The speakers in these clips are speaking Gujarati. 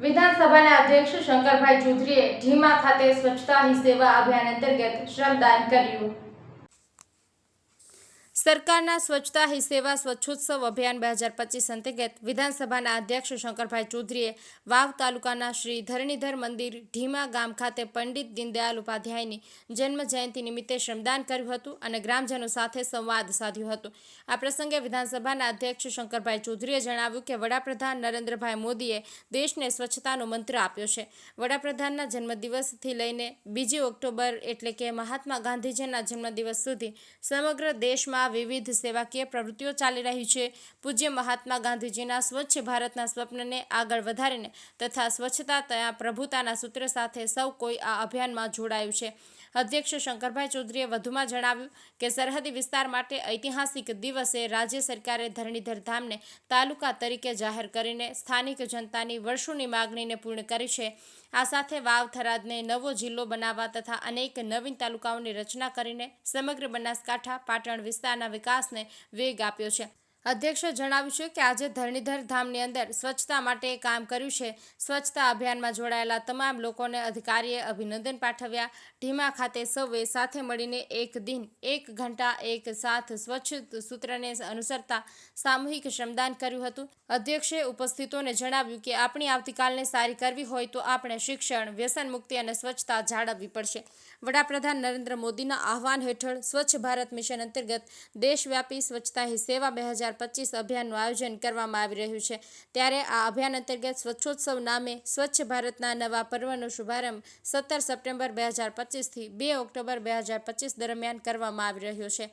વિધાનસભાના અધ્યક્ષ શંકરભાઈ ચૌધરીએ ઢીમા ખાતે સ્વચ્છતા હી સેવા અભિયાન અંતર્ગત શ્રમદાન કર્યું. સરકારના સ્વચ્છતા હી સેવા સ્વચ્છોત્સવ અભિયાન બે હજાર પચીસ અંતર્ગત વિધાનસભાના અધ્યક્ષ શંકરભાઈ ચૌધરીએ વાવ તાલુકાના શ્રી ધરણીધર મંદિર ઢીમા ગામ ખાતે પંડિત દીનદયાલ ઉપાધ્યાયની જન્મ જયંતિ નિમિત્તે શ્રમદાન કર્યું હતું અને ગ્રામજનો સાથે સંવાદ સાધ્યો હતો. આ પ્રસંગે વિધાનસભાના અધ્યક્ષ શંકરભાઈ ચૌધરીએ જણાવ્યું કે વડાપ્રધાન નરેન્દ્રભાઈ મોદીએ દેશને સ્વચ્છતાનો મંત્ર આપ્યો છે. વડાપ્રધાનના જન્મદિવસથી લઈને બીજી ઓક્ટોબર એટલે કે મહાત્મા ગાંધીજીના જન્મદિવસ સુધી સમગ્ર દેશમાં વિવિધ સેવાકીય પ્રવૃત્તિઓ ચાલી રહી છે. પૂજ્ય મહાત્મા ગાંધીજીના સ્વચ્છ ભારતના સ્વપ્નને આગળ વધારીને તથા સ્વચ્છતા તથા પ્રભુતાના સૂત્ર સાથે સૌ કોઈ આ અભિયાનમાં જોડાયું છે. અધ્યક્ષ શંકરભાઈ ચૌધરીએ વધુમાં જણાવ્યું કે સરહદી વિસ્તાર માટે ઐતિહાસિક દિવસે રાજ્ય સરકારે ધરણીધર તાલુકા તરીકે જાહેર કરીને સ્થાનિક જનતાની વર્ષોની માગણીને પૂર્ણ કરી છે. આ સાથે વાવ થરાદને નવો જિલ્લો બનાવવા તથા અનેક નવીન તાલુકાઓની રચના કરીને સમગ્ર બનાસકાંઠા, પાટણ વિસ્તારના વિકાસને વેગ આપ્યો છે. અધ્યક્ષે જણાવ્યું છે કે આજે ધરણીધર ધામની અંદર સ્વચ્છતા માટે કામ કર્યું છે. સ્વચ્છતા અભિયાનમાં જોડાયેલા તમામ લોકોને અધિકારીએ અભિનંદન પાઠવ્યા. ઢીમા ખાતે સૌએ સાથે મળીને એક દિન, એક ઘંટા, એક સાથ સ્વચ્છ સૂત્રને અનુસરતા સામૂહિક શ્રમદાન કર્યું હતું. અધ્યક્ષે ઉપસ્થિતોને જણાવ્યું કે આપણી આવતીકાલને સારી કરવી હોય તો આપણે શિક્ષણ, વ્યસન મુક્તિ અને સ્વચ્છતા જાળવવી પડશે. વડાપ્રધાન નરેન્દ્ર મોદીના આહવાન હેઠળ સ્વચ્છ ભારત મિશન અંતર્ગત દેશવ્યાપી સ્વચ્છતા હી સેવા બે હજાર પચીસ અભિયાનનું આયોજન કરવામાં આવી રહ્યું છે. ત્યારે આ અભિયાન અંતર્ગત સ્વચ્છોત્સવ નામે સ્વચ્છ ભારતના નવા પર્વનો શુભારંભ સત્તર સપ્ટેમ્બર બે હજાર પચીસથી બે ઓક્ટોબર બે હજાર પચીસ દરમિયાન કરવામાં આવી રહ્યો છે.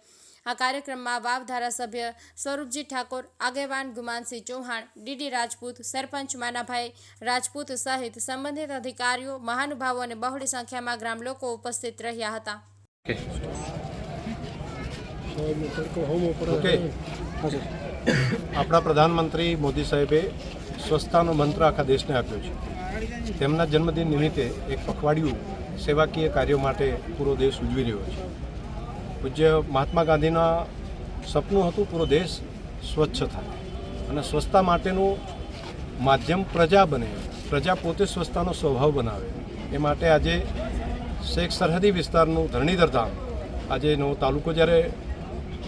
આ કાર્યક્રમમાં વાવ ધારાસભ્ય સ્વરૂપજી ઠાકોર આગેવાન ગુમાનસિંહ ચૌહાણ ડીડી રાજપૂત સરપંચ માનાભાઈ રાજપૂત સહિત સંબંધિત અધિકારીઓ મહાનુભાવો અને બહોળી સંખ્યામાં ગ્રામ લોકો ઉપસ્થિત રહ્યા હતા. આપણા પ્રધાનમંત્રી મોદી સાહેબે સ્વચ્છતાનો મંત્ર આખા દેશને આપ્યો છે. તેમના જન્મદિન નિમિત્તે એક પખવાડિયું સેવાકીય કાર્યો માટે પૂરો દેશ ઉજવી રહ્યો છે. પૂજ્ય મહાત્મા ગાંધીના સપનું હતું પૂરો દેશ સ્વચ્છ થાય અને સ્વચ્છતા માટેનું માધ્યમ પ્રજા બને. પ્રજા પોતે સ્વચ્છતાનો સ્વભાવ બનાવે. એ માટે આજે શેખ સરહદી વિસ્તારનું ધરણીધર ધામ આજે નવો તાલુકો જ્યારે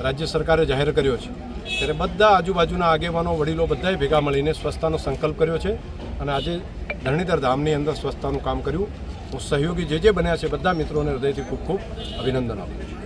રાજ્ય સરકારે જાહેર કર્યો છે. ત્યારે બધા આજુબાજુના આગેવાનો, વડીલો બધાએ ભેગા મળીને સ્વચ્છતાનો સંકલ્પ કર્યો છે અને આજે ધરણીધર ધામની અંદર સ્વચ્છતાનું કામ કર્યું. હું સહયોગી જે જે બન્યા છે બધા મિત્રોને હૃદયથી ખૂબ ખૂબ અભિનંદન આપું